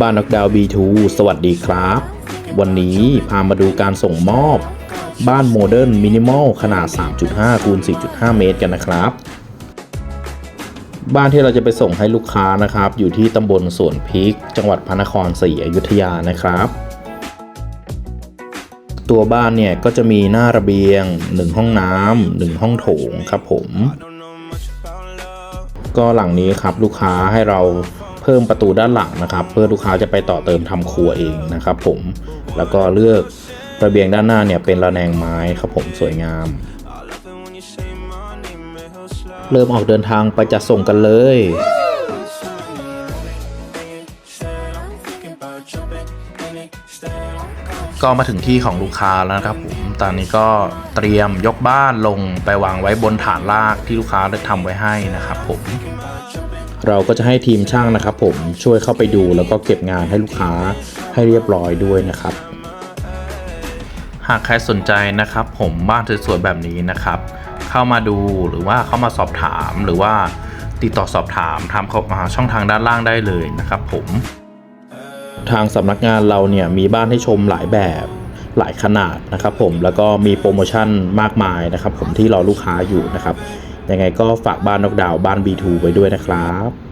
บ้านนกดาว B2 สวัสดีครับ วันนี้พามาดูการส่งมอบ บ้านโมเดิร์นมินิมอลขนาด 3.5คูณ4.5 เมตรกันนะครับ บ้านที่เราจะไปส่งให้ลูกค้านะครับ อยู่ที่ตำบลสวนพริก จังหวัดพระนครศรีอยุธยานะครับ ตัวบ้านเนี่ยก็จะมีหน้าระเบียง 1 ห้องน้ำ1ห้องโถงครับผม ก็หลังนี้ครับลูกค้าให้เรา เพิ่มประตูด้านหลังนะครับ เพื่อลูกค้าจะไปต่อเติมทำครัวเองนะครับ ผมแล้วก็เลือกระเบียงด้านหน้าเนี่ยเป็นระแนงไม้ครับผมสวยงาม เริ่มออกเดินทางไปจัดส่งกันเลยก็มาถึงที่ของลูกค้าแล้วนะครับผมตอนนี้ก็เตรียมยกบ้านลงไปวางไว้บนฐานรากที่ลูกค้าได้ทำไว้ให้นะครับผม เราก็จะให้ทีมช่างนะครับ ผมช่วยเข้าไปดูแล้วก็เก็บงานให้ลูกค้าให้เรียบร้อยด้วยนะครับ หากใครสนใจนะครับ ผมบ้านสวยๆแบบนี้นะครับ เข้ามาดูหรือว่าเข้ามาสอบถามหรือว่าติดต่อสอบถามทำช่องทางด้านล่างได้เลยนะครับ ผมทางสำนักงานเราเนี่ยมีบ้านให้ชมหลายแบบหลายขนาดนะครับ ผมแล้วก็มีโปรโมชั่นมากมายนะครับ ผมที่รอลูกค้าอยู่นะครับ ยังไงก็ฝากบ้านนกดาวบ้าน B2 ไว้ด้วยนะครับ